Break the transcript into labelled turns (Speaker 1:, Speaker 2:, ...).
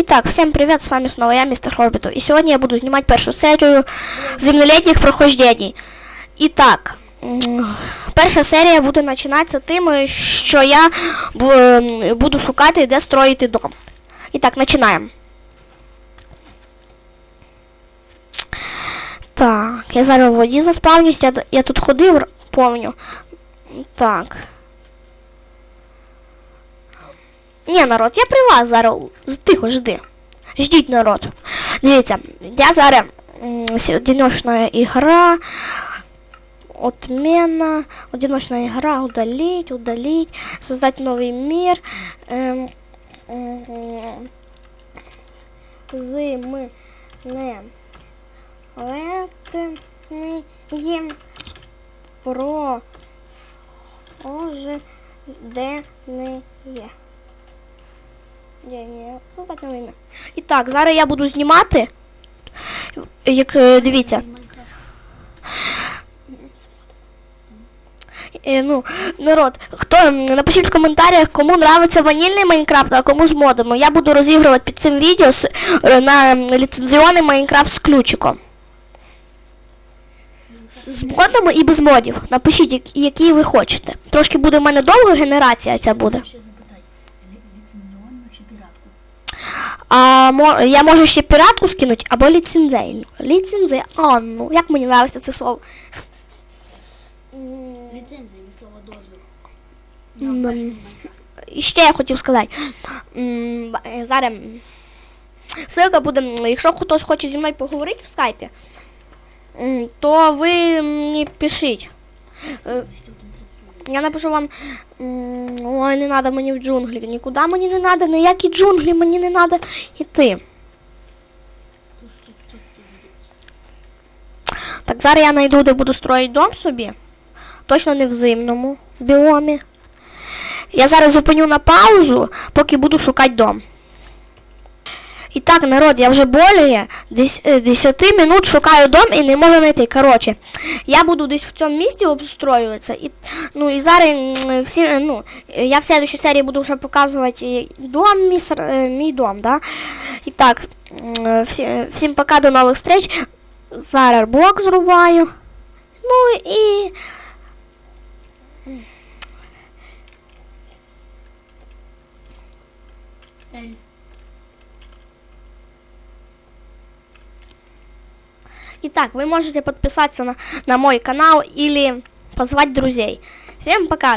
Speaker 1: Итак, всем привет, с вами снова я, мистер Хорбиту. И сегодня я буду снимать першу серію земнолетних прохождений. Итак, м, перша серія буде починатися тим, що я буду шукати, де строїти дом. І так. Так, я зараз в воді заспавнюсь, я, я тут ходив, помню. Так. Ні, народ, я при вас зараз. Тихо, жди. Ждіть, народ. Дивіться, я зараз одиночна ігра. Отмена. Одиночная игра. Удалить, удалить. Создать новый мир. Эм, м, Зими не летні про ожидення. Ні, ні, создать нове ім'я. І так, зараз я буду знімати. Як е, дивіться. Е, ну, народ, хто напишіть в коментарях, кому нравиться ванільний Майнкрафт, а кому з модами. Я буду розігрувати під цим відео е, на ліцензіонний Майнкрафт з ключиком. З модами і без модів. Напишіть, які ви хочете. Трошки буде в мене довга генерація ця буде.
Speaker 2: Піратку?
Speaker 1: А мо, я можу ще піратку скинути або ліцензійну. Ліцензіонну. Як мені подобається це слово.
Speaker 2: Ліцензія від слова дозвіл. Перший Майнкрафт.
Speaker 1: І ще я хотів сказати. м, ба- е, Зараз м, ссылка буде, м, якщо хтось хоче зі мною поговорити в скайпі, м, то ви мені пишіть. Е,
Speaker 2: 231.
Speaker 1: Я напишу вам, ой, не треба мені в джунглі, нікуди мені не треба, ніякі джунглі мені не треба йти. Так, зараз я знайду, де буду строїти дом собі. Точно не в зимному біомі. Я зараз зупиню на паузу, поки буду шукати дом. І так, народ, я вже более 10 минут шукаю дом і не можу знайти. Коротше, я буду десь в цьому місці обстроюватися. І, ну, і зараз всі, е, ну, е, я в следующій серії буду вже показувати дом, мій, е, мій дом, да? І так, всі, всім пока, до нових встреч. Зараз блок зрубаю. Ну і.
Speaker 2: Ель.
Speaker 1: И так, вы можете подписаться на, на мой канал или позвать друзей. Всем пока!